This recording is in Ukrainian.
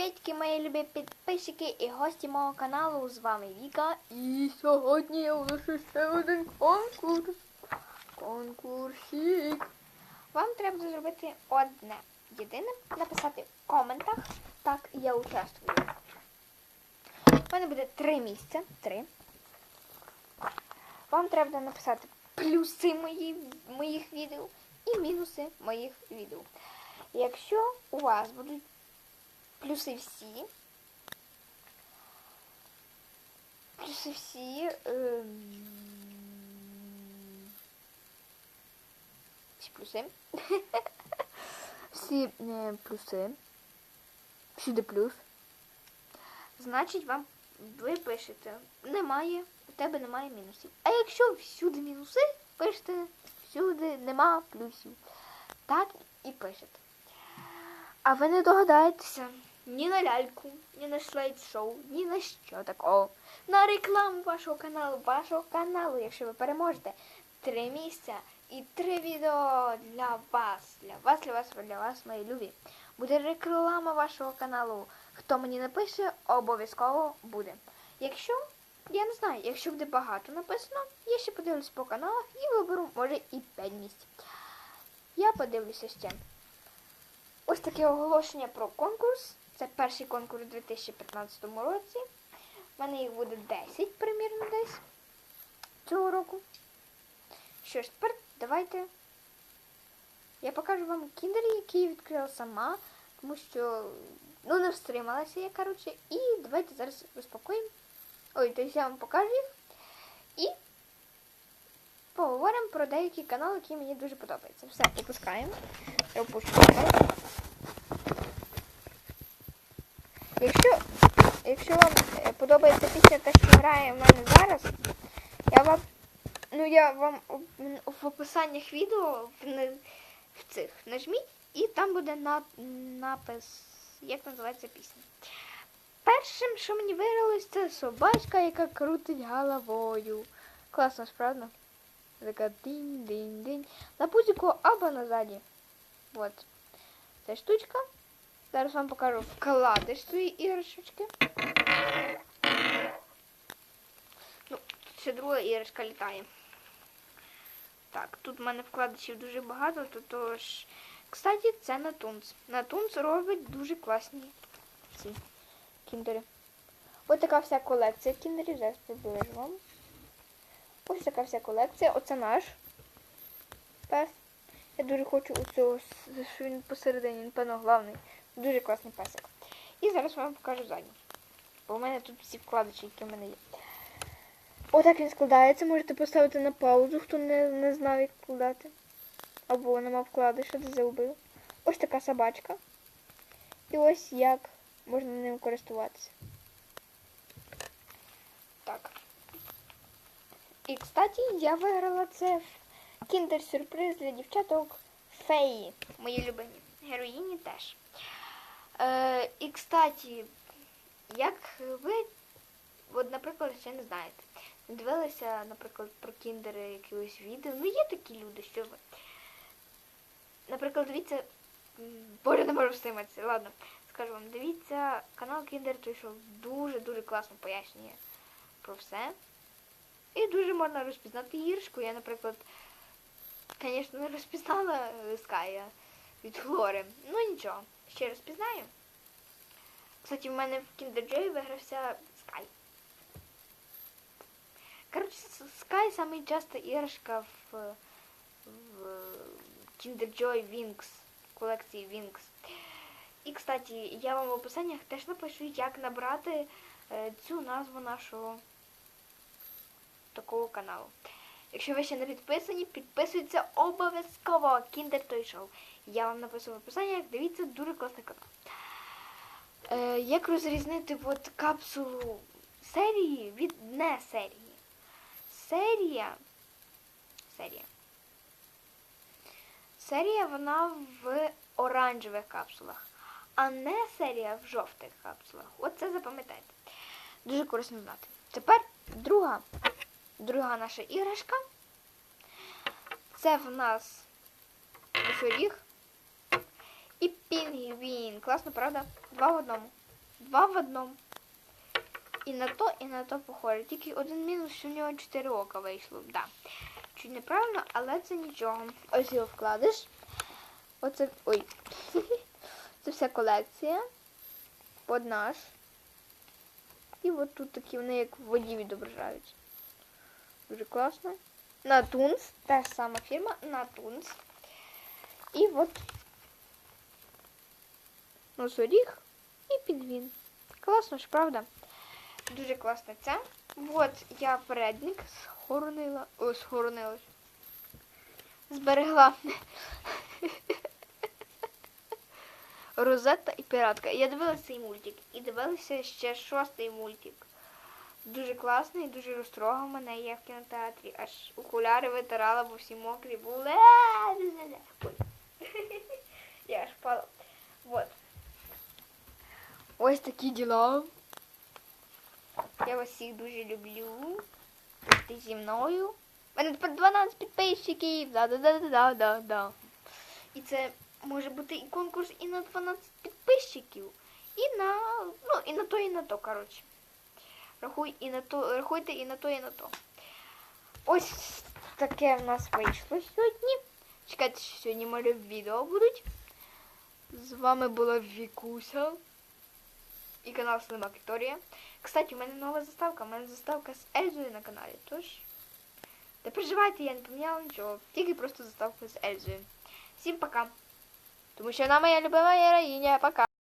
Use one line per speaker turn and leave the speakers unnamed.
Приветики, мої любі підписчики і гості мого каналу. З вами Віка. І сьогодні я оголошу ще один конкурс. Конкурсик. Вам треба зробити одне. Єдине написати в коментах. Так, я участвую. У мене буде три місця. Три. Вам треба написати плюси мої, моїх відео і мінуси моїх відео. Якщо у вас будуть плюси всі, плюси всі, ем, всі плюси, всі е, плюси, всюди плюс, значить вам ви пишете, немає, у тебе немає мінусів. А якщо всюди мінуси, пишете, всюди нема плюсів. Так і пишете. А ви не догадаєтеся ні на ляльку, ні на слайд-шоу, ні на що такого. На рекламу вашого каналу, вашого каналу, якщо ви переможете. Три місця і три відео для вас. Для вас, для вас, для вас, мої любі. Буде реклама вашого каналу. Хто мені напише, обов'язково буде. Якщо, я не знаю, якщо буде багато написано, я ще подивлюсь по каналах і виберу, може, і 5 місць. Я подивлюся ще. Ось таке оголошення про конкурс. Це перший конкурс у 2015 році. У мене їх буде 10 примірно десь цього року. Що ж, тепер давайте я покажу вам кіндер, який відкрила сама, тому що ну не встрималася я, коротше. І давайте зараз розпакуємо. Ой, тобто я вам покажу їх. І поговоримо про деякі канали, які мені дуже подобаються. Все, опускаємо. Я Якщо, якщо вам е, подобається пісня, та що грає в мене зараз, я вам, ну я вам в- описаннях відео в, в цих нажміть, і там буде на, напис, як називається пісня. Першим, що мені вигралось, це собачка, яка крутить головою. Класно, справді. Така динь-динь-динь. На пузику або назаді. Вот. Ця штучка. Зараз вам покажу вкладиш свої іграшечки. Ну, тут друга іграшка літає. Так, тут в мене вкладишів дуже багато, то тож. Кстати, це Натунц. Натунц робить дуже класні ці кіндери. Ось така вся колекція кіндерів. Зараз приближу вам. Ось така вся колекція. Оце наш пес. Я дуже хочу оцього, що він посередині, він, певно, главний. Дуже класний песик. І зараз вам покажу задню. Бо в мене тут всі вкладочі, які в мене є. Отак він складається, можете поставити на паузу, хто не, не знав, як вкладати. Або нема вкладиша, де загубив. Ось така собачка. І ось як можна ним користуватися. Так. І, кстати, я виграла це кіндер-сюрприз для дівчаток феї. Мої любимі. Героїні теж. Е, і, кстати, як ви, от, наприклад, ще не знаєте, не дивилися, наприклад, про кіндери якогось відео. Ну, є такі люди, що ви. Наприклад, дивіться. Боже, не можу встриматися. Ладно, скажу вам, дивіться, канал Кіндер той, що дуже-дуже класно пояснює про все. І дуже можна розпізнати гіршку. Я, наприклад, звісно, не розпізнала е, Ская від Флори. Ну нічого, ще розпізнаю. Кстати, в мене в Kinder Joy вигрався Скай. Коротше, Скай самий часто іграшка в, в Kinder Joy Wings, колекції Wings. І, кстати, я вам в описаннях теж напишу, як набрати е, цю назву нашого такого каналу. Якщо ви ще не підписані, підписуйтесь обов'язково Kinder Toy Show. Я вам напишу в описанні, дивіться, дуже класний канал. Е, як розрізнити от капсулу серії від не серії? Серія. Серія. Серія вона в оранжевих капсулах, а не серія в жовтих капсулах. Оце запам'ятайте. Дуже корисно знати. Тепер друга друга наша іграшка. Це в нас мішоріг і пінгвін. Класно, правда? Два в одному. два в одному. І на то, і на то похоже. Тільки один мінус, що в нього 4 ока вийшло. Да. Чуть неправильно, але це нічого. Ось його вкладиш. Оце. Ой. Це вся колекція. Под наш. І от тут такі вони як в воді відображаються. Дуже класно. Натунс, та ж сама фірма Натунс. І от носоріг і підвін. Класно ж, правда? Дуже класно це. От я передник схоронила. О, схоронилась. Зберегла. Розетта і піратка. Я дивилася цей мультик. І дивилася ще шостий мультик. Дуже класний, дуже розтрогав мене. Я в кінотеатрі аж окуляри витирала, бо всі мокрі були. Я аж впала. Вот. Ось такі діла. Я вас всіх дуже люблю. Ти зі мною. У мене тепер 12 підписчиків. Да-да-да-да-да-да. І це може бути і конкурс і на 12 підписчиків. І на. Ну, і на то, і на то, коротше. Рахуй і на то, рахуйте і на то, і на то. Ось таке в нас вийшло сьогодні. Чекайте, що сьогодні малі відео будуть. З вами була Вікуся і канал Слимак Вікторія. Кстати, у мене нова заставка. У мене заставка з Ельзою на каналі. Тож, не переживайте, я не поміняла нічого. Тільки просто заставка з Ельзою. Всім пока. Тому що вона моя любима героїня. Пока.